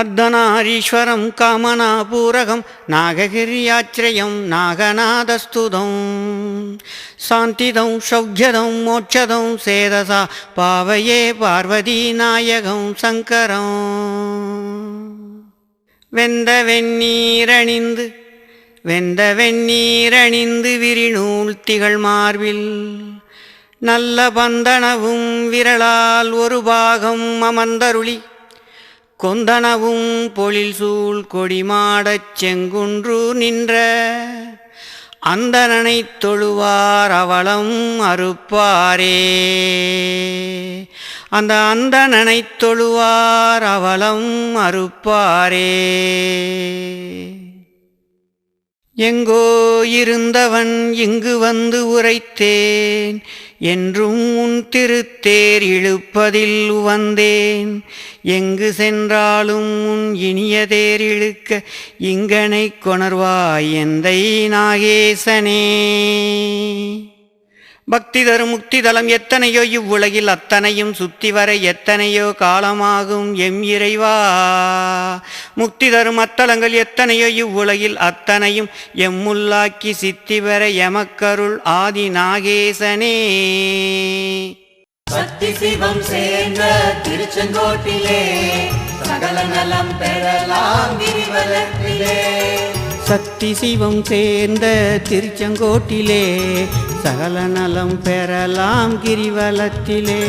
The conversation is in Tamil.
அர்த்தநாரீஸ்வரம் காமனாபூரகம் நாககிரியாச்சிரயம் நாகநாதஸ்துதம். சாந்திதம் சௌக்கியதம் மோட்சதம் சேதசா பாவையே பார்வதி நாயகம் சங்கரம். வெந்த வெந்நீரணிந்து வெந்த வெந்நீரணிந்து விரிநூல் திகழ் மார்பில் நல்ல பந்தனவும் விரலால் ஒரு பாகம் அமர்ந்தருளி கொந்தனவும் பொழில் சூழ் கொடிமாடச் செங்குன்று நின்ற அந்தனனைத் தொழுவார் அவலம் அறுப்பாரே. அந்த அந்தனனைத் தொழுவார் அவலம் அறுப்பாரே. எங்கோ இருந்தவன் இங்கு வந்து உரைத்தேன் என்றும் உன் திருத்தேர் இழுப்பதில் உவந்தேன். எங்கு சென்றாலும் உன் இனிய தேர் இழுக்க இங்கனை கொணர்வாய் எந்தை நாகேசனே. பக்தி தரும் முக்தி தலம் எத்தனையோ இவ்வுலகில் அத்தனையும் சுத்தி வர எத்தனையோ காலமாகும் எம் இறைவா. முக்தி தரும் அத்தலங்கள் எத்தனையோ இவ்வுலகில் அத்தனையும் எம்முள்ளாக்கி சித்தி வர எமக்கருள் ஆதி நாகேசனே. சக்தி சிவம் சேர்ந்த திருச்செங்கோட்டிலே சகல நலம் பெறலாம் விரிவலத்திலே சக்தி சிவம் சேர்ந்த திருச்செங்கோட்டிலே சகல நலம் பெறலாம் கிரிவலத்திலே.